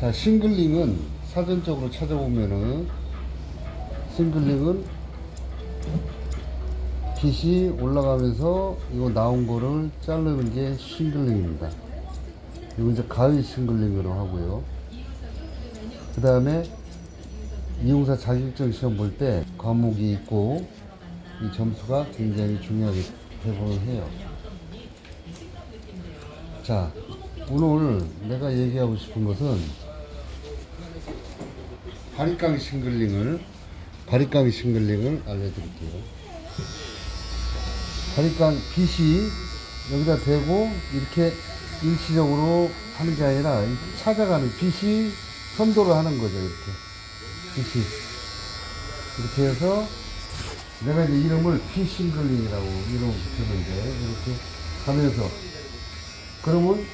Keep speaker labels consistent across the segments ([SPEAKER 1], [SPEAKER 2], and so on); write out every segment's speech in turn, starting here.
[SPEAKER 1] 자, 싱글링은 사전적으로 찾아보면은 싱글링은 빛이 올라가면서 이거 나온 거를 자르는 게 싱글링입니다. 이거 이제 가위 싱글링으로 하고요. 그 다음에 이용사 자격증 시험 볼 때 과목이 있고 이 점수가 굉장히 중요하게 대본을 해요. 자, 오늘 내가 얘기하고 싶은 것은 바리깡 싱글링을 바리깡 싱글링을 알려드릴게요. 바리깡 빛이 여기다 대고 이렇게 일시적으로 하는 게 아니라 이 찾아가는 빛이 선도를 하는 거죠 이렇게 빛이 이렇게 해서 내가 이제 이름을 피싱글링이라고 이름을 붙였는데 이렇게 가면서 그러면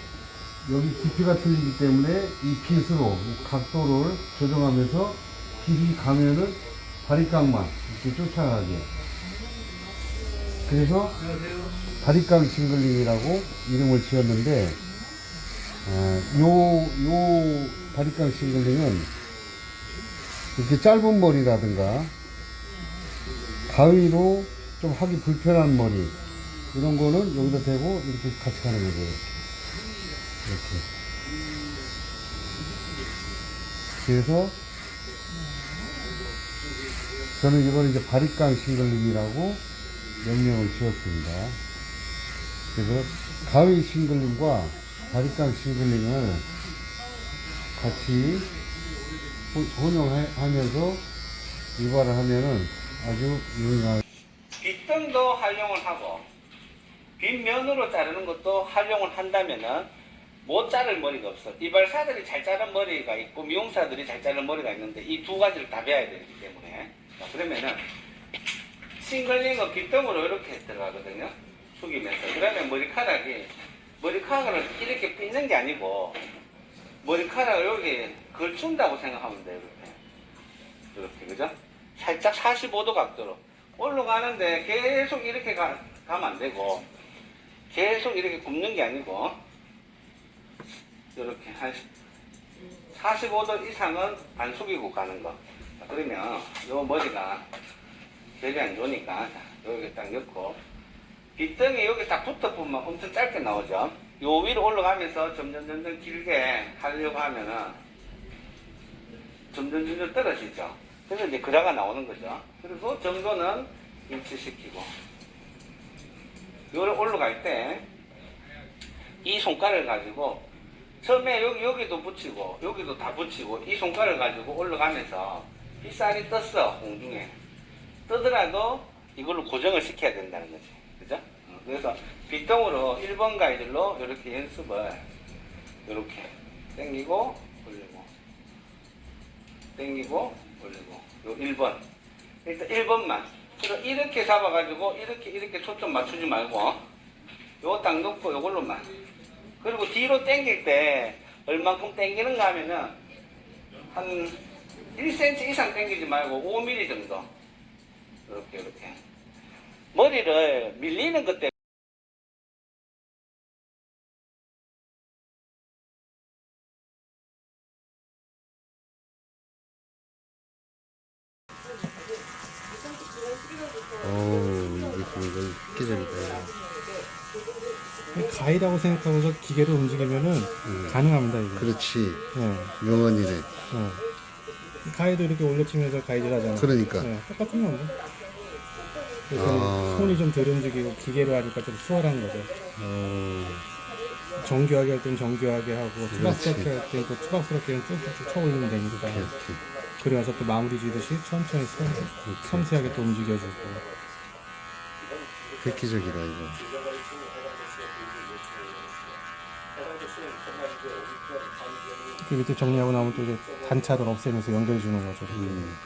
[SPEAKER 1] 여기 깊이가 틀리기 때문에 이 빛으로 이 각도를 조정하면서 빛이 가면은 바리깡만 이렇게 쫓아가게 그래서 바리깡 싱글링이라고 이름을 지었는데 어, 요, 요 바리깡 싱글링은 이렇게 짧은 머리라든가 가위로 좀 하기 불편한 머리 이런 거는 여기다 대고 이렇게 같이 가는 거죠. 이렇게. 그래서 저는 이걸 이제 바리깡 싱글링이라고 명명을 지었습니다. 그래서 가위 싱글링과 바리깡 싱글링을 같이 호- 혼용하면서 이발을 하면은 아주 유용한
[SPEAKER 2] 빗등도 활용을 하고 빗면으로 자르는 것도 활용을 한다면은 못 자를 머리가 없어. 이발사들이 잘 자른 머리가 있고 미용사들이 잘 자른 머리가 있는데 이 두 가지를 다 배워야 되기 때문에 자, 그러면은 싱글링은 빗등으로 이렇게 들어가거든요. 숙이면서 그러면 머리카락이 머리카락을 이렇게 삐는 게 아니고 머리카락을 여기 걸춘다고 생각하면 돼요. 이렇게 이렇게 그죠? 살짝 45도 각도로 올라가는데 계속 이렇게 가, 가면 안 되고 계속 이렇게 굽는 게 아니고 이렇게 한 45도 이상은 안 숙이고 가는 거 자, 그러면 요 머리가 되게 안 좋으니까 자, 여기 딱 넣고 빗등이 여기 딱 붙어보면 엄청 짧게 나오죠 요 위로 올라가면서 점점 점점 길게 하려고 하면은 점점 점점 떨어지죠. 그래서 이제 그라가 나오는 거죠. 그리고 정도는 일치시키고. 이걸 올라갈 때, 이 손가락을 가지고, 처음에 여기, 여기도 붙이고, 여기도 다 붙이고, 이 손가락을 가지고 올라가면서, 이 쌀이 떴어, 공중에. 뜨더라도 이걸로 고정을 시켜야 된다는 거지. 그죠? 어, 그래서 빗동으로 1번 가이드로 이렇게 연습을, 이렇게 당기고, 올리고. 당기고 올리고 요 1번 일단 1번만 그래서 이렇게 잡아가지고 이렇게 이렇게 초점 맞추지 말고 요거 딱 넣고 요걸로만 그리고 뒤로 당길 때 얼만큼 당기는가 하면은 한 1cm 이상 당기지 말고 5mm 정도. 이렇게 이렇게. 머리를 밀리는 것 때문에
[SPEAKER 3] 가위라고 생각하면서 기계를 움직이면은 가능합니다 이게.
[SPEAKER 1] 그렇지
[SPEAKER 3] 예,
[SPEAKER 1] 명언이네
[SPEAKER 3] 예. 가위도 이렇게 올려치면서 가위질 하잖아요.
[SPEAKER 1] 그러니까.
[SPEAKER 3] 예, 똑같은 건데. 그래서
[SPEAKER 1] 아.
[SPEAKER 3] 손이 좀 덜 움직이고 기계로 하니까 좀 수월한 거죠.
[SPEAKER 1] 어,
[SPEAKER 3] 정교하게 할 땐 정교하게 하고 투박스럽게. 할 땐또 투박스럽게 쭉쭉 쳐 올리면 되니까.
[SPEAKER 1] 이렇게
[SPEAKER 3] 그래서 또 마무리 지듯이 천천히 섬, 섬세하게 또 움직여주고.
[SPEAKER 1] 획기적이다 이거
[SPEAKER 3] 그 밑에 정리하고 나면 또 이제 단차를 없애면서 연결해 주는 거죠.
[SPEAKER 1] 음.